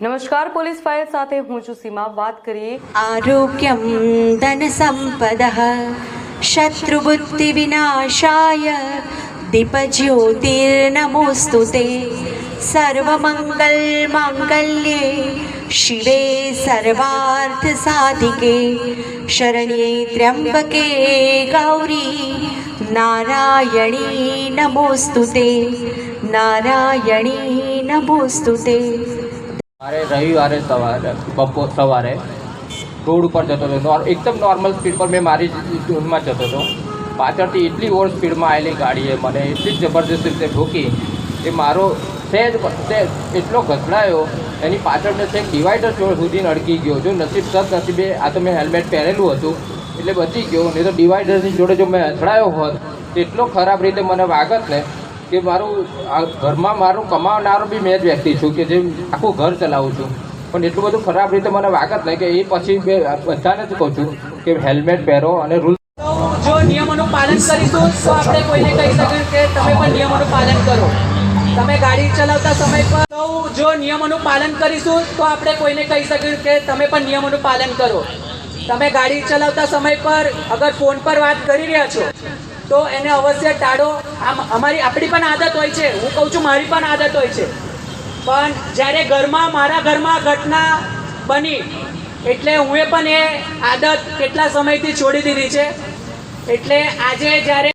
નમસ્કાર, police file સાથે હું છું સીમા. વાત કરીએ આરોગ્યમ ધન સંપદ, શત્રુબુદ્ધિ વિનાશાય દીપજ્યોતિર્નમોસ્તુ તે સર્વમંગલ માંગલ્યે शिवे सर्वार्थसाधिके शरण्ये त्र्यम्बके गौरी नारायणी नमोऽस्तु ते नारायणी नमोऽस्तु ते મારે રવિવારે સવારે બપોર સવારે રોડ ઉપર જતો હતો નોર- એકદમ નોર્મલ સ્પીડ પર મેં મારી ઝોનમાં જતો હતો પાછળથી એટલી ઓવર સ્પીડમાં આવેલી ગાડીએ મને એટલી જ જબરદસ્ત રીતે ઠોકી એ મારો સહેજ સહેજ એટલો ઘસડાયો એની પાછળ છે ડિવાઈડર સુધી અડકી ગયો, જો નસીબ સદ નસીબે આ તો મેં હેલ્મેટ પહેરેલું હતું, એટલે બચી ગયો. નહીં તો ડિવાઈડરની જોડે જો મેં અથડાયો હોત એટલો ખરાબ રીતે મને વાગત ને કે મારું આ ઘરમાં મારું કમાવનારો બી મેં જ વ્યક્તિ છું કે જે આખું ઘર ચલાવું છું. પણ એટલું બધું ખરાબ રીતે મને વાગત નહીં કે એ પછી મેં બધાને જ કહું છું કે હેલ્મેટ પહેરો અને રૂલ જો નિયમોનું પાલન કરીશું, તો આપણે કોઈને કહી શકીએ કે તમે પણ નિયમોનું પાલન કરો. તમે ગાડી ચલાવતા સમય પર તો જો નિયમોનું પાલન કરીશું, તો આપણે કોઈને કહી શકીએ કે તમે પણ નિયમોનું પાલન કરો. તમે ગાડી ચલાવતા સમય પર અગર ફોન પર વાત કરી રહ્યા છો, તો એને અવશ્ય ટાળો. આમ અમારી, આપણી પણ આદત હોય છે. હું કહું છું, મારી પણ આદત હોય છે. પણ જ્યારે ઘરમાં, મારા ઘરમાં ઘટના બની, એટલે હું પણ એ આદત કેટલા સમયથી છોડી દીધી છે. એટલે આજે જ્યારે